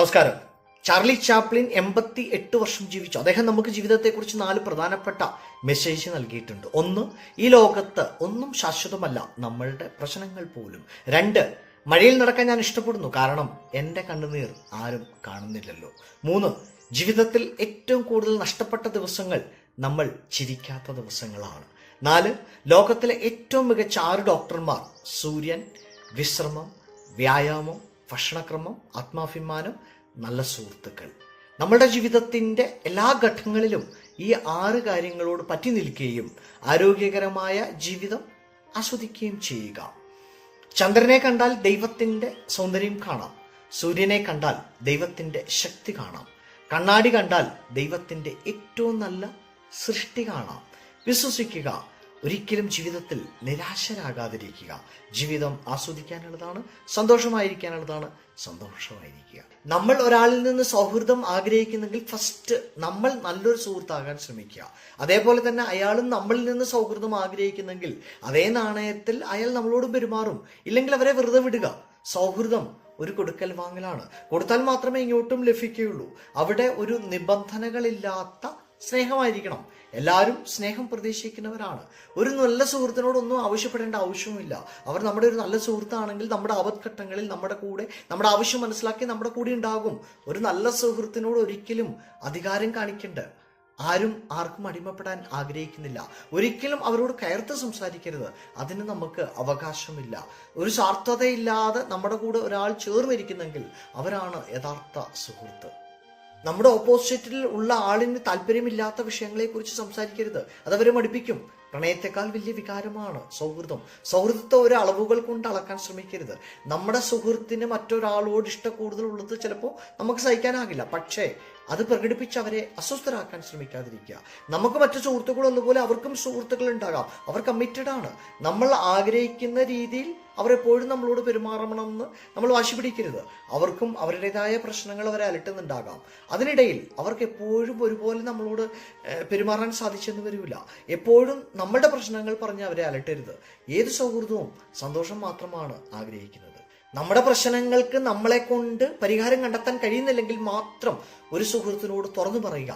നമസ്കാരം. Charlie Chaplin എൺപത്തി എട്ട് വർഷം ജീവിച്ചു. അദ്ദേഹം നമുക്ക് ജീവിതത്തെക്കുറിച്ച് നാല് പ്രധാനപ്പെട്ട മെസ്സേജ് നൽകിയിട്ടുണ്ട്. ഒന്ന് ഈ ലോകത്ത് ഒന്നും ശാശ്വതമല്ല. നമ്മളുടെ പ്രശ്നങ്ങൾ പോലും. രണ്ട് മഴയിൽ നടക്കാൻ ഞാൻ ഇഷ്ടപ്പെടുന്നു. കാരണം എന്റെ കണ്ണുനീർ ആരും കാണുന്നില്ലല്ലോ. മൂന്ന് ജീവിതത്തിൽ ഏറ്റവും കൂടുതൽ നഷ്ടപ്പെട്ട ദിവസങ്ങൾ നമ്മൾ ചിരിക്കാത്ത ദിവസങ്ങളാണ്. നാല് ലോകത്തിലെ ഏറ്റവും മികച്ച ആറ് ഡോക്ടർമാർ സൂര്യൻ വിശ്രമം വ്യായാമം ഭക്ഷണക്രമം ആത്മാഭിമാനം നല്ല സുഹൃത്തുക്കൾ. നമ്മുടെ ജീവിതത്തിന്റെ എല്ലാ ഘട്ടങ്ങളിലും ഈ ആറ് കാര്യങ്ങളോട് പറ്റി നിൽക്കുകയും ആരോഗ്യകരമായ ജീവിതം ആസ്വദിക്കുകയും ചെയ്യുക. ചന്ദ്രനെ കണ്ടാൽ ദൈവത്തിന്റെ സൗന്ദര്യം കാണാം. സൂര്യനെ കണ്ടാൽ ദൈവത്തിന്റെ ശക്തി കാണാം. കണ്ണാടി കണ്ടാൽ ദൈവത്തിന്റെ ഏറ്റവും നല്ല സൃഷ്ടി കാണാം. വിശ്വസിക്കുക ഒരിക്കലും ജീവിതത്തിൽ നിരാശരാകാതിരിക്കുക. ജീവിതം ആസ്വദിക്കാനുള്ളതാണ് സന്തോഷമായിരിക്കാനുള്ളതാണ് സന്തോഷമായിരിക്കുക. നമ്മൾ ഒരാളിൽ നിന്ന് സൗഹൃദം ആഗ്രഹിക്കുന്നെങ്കിൽ ഫസ്റ്റ് നമ്മൾ നല്ലൊരു സുഹൃത്താകാൻ ശ്രമിക്കുക. അതേപോലെ തന്നെ അയാളും നമ്മളിൽ നിന്ന് സൗഹൃദം ആഗ്രഹിക്കുന്നെങ്കിൽ അതേ നാണയത്തിൽ അയാൾ നമ്മളോട് പെരുമാറും. ഇല്ലെങ്കിൽ അവരെ വെറുതെ വിടുക. സൗഹൃദം ഒരു കൊടുക്കൽ വാങ്ങലാണ്. കൊടുത്താൽ മാത്രമേ ഇങ്ങോട്ടും ലഭിക്കുകയുള്ളൂ. അവിടെ ഒരു നിബന്ധനകളില്ലാത്ത സ്നേഹമായിരിക്കണം. എല്ലാവരും സ്നേഹം പ്രതീക്ഷിക്കുന്നവരാണ്. ഒരു നല്ല സുഹൃത്തിനോടൊന്നും ആവശ്യപ്പെടേണ്ട ആവശ്യവുമില്ല. അവർ നമ്മുടെ ഒരു നല്ല സുഹൃത്താണെങ്കിൽ നമ്മുടെ ആപത്ഘട്ടങ്ങളിൽ നമ്മുടെ കൂടെ നമ്മുടെ ആവശ്യം മനസ്സിലാക്കി നമ്മുടെ കൂടെ ഉണ്ടാകും. ഒരു നല്ല സുഹൃത്തിനോട് ഒരിക്കലും അധികാരം കാണിക്കേണ്ട ആരും ആർക്കും അടിമപ്പെടാൻ ആഗ്രഹിക്കുന്നില്ല. ഒരിക്കലും അവരോട് കയർത്ത് സംസാരിക്കരുത്. അതിന് നമുക്ക് അവകാശമില്ല. ഒരു സ്വാർത്ഥതയില്ലാതെ നമ്മുടെ കൂടെ ഒരാൾ ചേർന്നിരിക്കുന്നെങ്കിൽ അവരാണ് യഥാർത്ഥ സുഹൃത്ത്. നമ്മുടെ ഓപ്പോസിറ്റിൽ ഉള്ള ആളിന് താല്പര്യമില്ലാത്ത വിഷയങ്ങളെക്കുറിച്ച് സംസാരിക്കരുത്. അതവരെ മടുപ്പിക്കും. പ്രണയത്തെക്കാൾ വലിയ വികാരമാണ് സൗഹൃദം. സൗഹൃദത്തെ ഒരു അളവുകൾ കൊണ്ട് അളക്കാൻ ശ്രമിക്കരുത്. നമ്മുടെ സുഹൃത്തിന് മറ്റൊരാളോട് ഇഷ്ടം കൂടുതലുള്ളത് ചിലപ്പോൾ നമുക്ക് സഹിക്കാനാകില്ല. പക്ഷേ അത് പ്രകടിപ്പിച്ച് അവരെ അസ്വസ്ഥരാക്കാൻ ശ്രമിക്കാതിരിക്കുക. നമുക്ക് മറ്റു സുഹൃത്തുക്കളുള്ളതുപോലെ അവർക്കും സുഹൃത്തുക്കൾ ഉണ്ടാകാം. അവർ കമ്മിറ്റഡ് ആണ്. നമ്മൾ ആഗ്രഹിക്കുന്ന രീതിയിൽ അവർ എപ്പോഴും നമ്മളോട് പെരുമാറണമെന്ന് നമ്മൾ വാശി പിടിക്കരുത്. അവർക്കും അവരുടേതായ പ്രശ്നങ്ങൾ അവരെ അലട്ടുന്നുണ്ടാകാം. അതിനിടയിൽ അവർക്ക് എപ്പോഴും ഒരുപോലെ നമ്മളോട് പെരുമാറാൻ സാധിച്ചെന്ന് വരില്ല. എപ്പോഴും നമ്മളുടെ പ്രശ്നങ്ങൾ പറഞ്ഞ് അവരെ അലട്ടരുത്. ഏത് സൗഹൃദവും സന്തോഷം മാത്രമാണ് ആഗ്രഹിക്കുന്നത്. നമ്മുടെ പ്രശ്നങ്ങൾക്ക് നമ്മളെ കൊണ്ട് പരിഹാരം കണ്ടെത്താൻ കഴിയുന്നില്ലെങ്കിൽ മാത്രം ഒരു സുഹൃത്തിനോട് തുറന്നു പറയുക.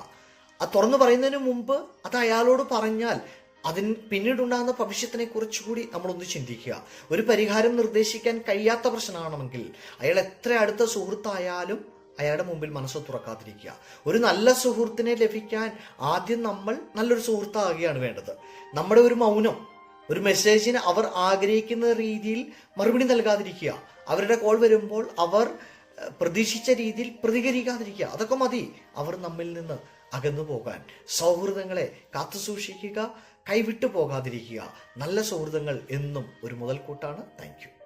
ആ തുറന്നു പറയുന്നതിന് മുമ്പ് അത് അയാളോട് പറഞ്ഞാൽ അതിന് പിന്നീടുണ്ടാകുന്ന ഭവിഷ്യത്തിനെ കുറിച്ചുകൂടി നമ്മളൊന്ന് ചിന്തിക്കുക. ഒരു പരിഹാരം നിർദ്ദേശിക്കാൻ കഴിയാത്ത പ്രശ്നമാണെങ്കിൽ അയാൾ എത്ര അടുത്ത സുഹൃത്തായാലും അയാളുടെ മുമ്പിൽ മനസ്സ് തുറക്കാതിരിക്കുക. ഒരു നല്ല സുഹൃത്തിനെ ലഭിക്കാൻ ആദ്യം നമ്മൾ നല്ലൊരു സുഹൃത്താകുകയാണ് വേണ്ടത്. നമ്മുടെ ഒരു മൗനം ഒരു മെസ്സേജിന് അവർ ആഗ്രഹിക്കുന്ന രീതിയിൽ മറുപടി നൽകാതിരിക്കുക. അവരുടെ കോൾ വരുമ്പോൾ അവർ പ്രതീക്ഷിച്ച രീതിയിൽ പ്രതികരിക്കാതിരിക്കുക. അതൊക്കെ മതി. അവർ നമ്മിൽ നിന്ന് അകന്നു പോകാൻ. സൗഹൃദങ്ങളെ കാത്തു സൂക്ഷിക്കുക കൈവിട്ടു പോകാതിരിക്കുക നല്ല സുഹൃത്തുക്കൾ എന്നും ഒരു മുതൽക്കൂട്ടാണ്. താങ്ക്